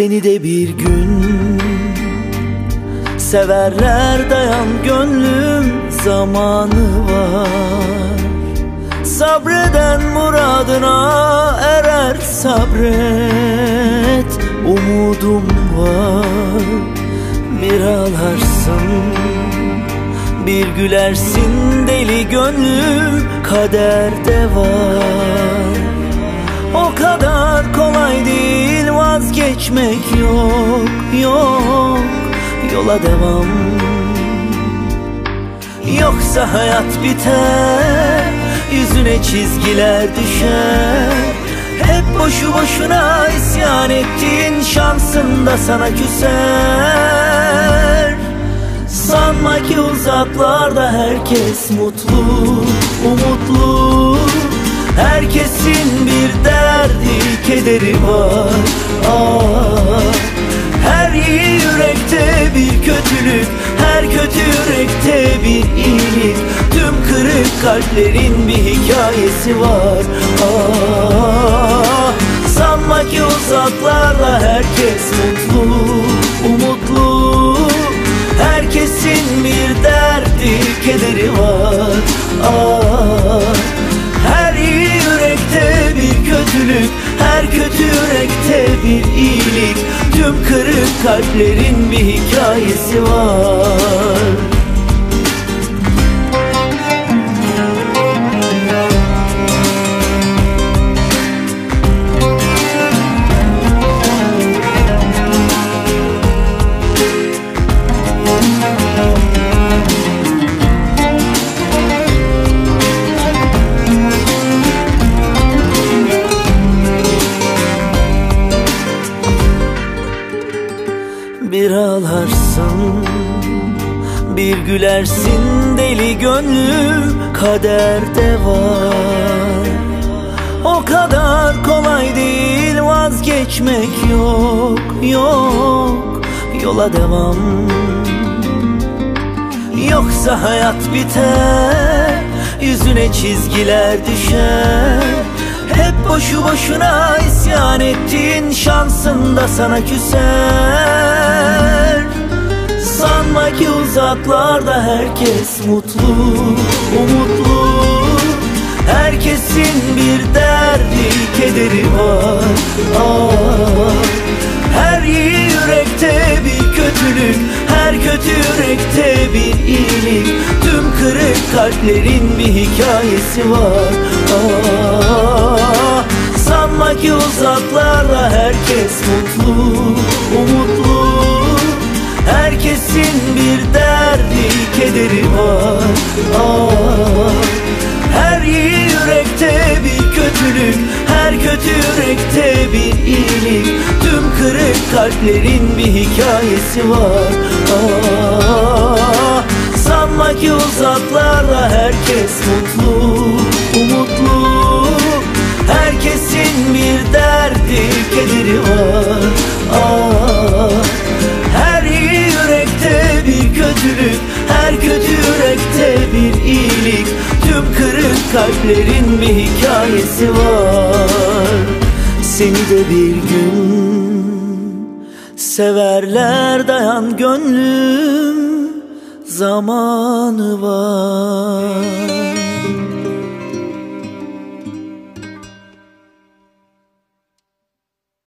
Seni de bir gün. Severler dayan gönlüm zamanı var. Sabreden muradına erer sabret Umudum var. Bir ağlarsın Bir gülersin deli gönlüm kaderde var vazgeçmek yok yok. Yola devam. Yoksa hayat biter Yüzüne çizgiler düşer. Hep boşu boşuna isyan ettiğin Şansın da sana küser. Sanma ki uzaklarda herkes mutlu Umutlu Herkesin bir derdi, kederi var. Ah, Her iyi yürekte bir kötülük Her kötü yürekte bir iyilik. Tüm kırık kalplerin bir hikayesi var. Ah, Sanma ki uzaklarda herkes mutlu Umutlu. Herkesin bir derdi, kederi var. Ah, bir iyilik. Tüm kırık kalplerin bir hikayesi var Bir ağlarsın Bir gülersin. Deli gönlüm kaderde var. O kadar kolay değil vazgeçmek yok yok. Yola devam. Yoksa hayat biter Yüzüne çizgiler düşer Hep boşu boşuna isyan ettiğin Şansın da sana küser. Sanma ki uzaklarda herkes mutlu Umutlu. Herkesin bir derdi, kederi var ah, Her iyi yürekte bir kötülük Her kötü yürekte bir iyilik. Tüm kırık kalplerin bir hikayesi var ki uzaklarda herkes mutlu Umutlu. Herkesin bir derdi, kederi var. Ah, Her iyi yürekte bir kötülük Her kötü yürekte bir iyilik. Tüm kırık kalplerin bir hikayesi var. Ah, Sanma ki uzaklarda herkes mutlu kederi var. Ah, Her iyi yürekte bir kötülük Her kötü yürekte bir iyilik. Tüm kırık kalplerin bir hikayesi var. Seni de bir gün Severler dayan gönlüm Zamanı var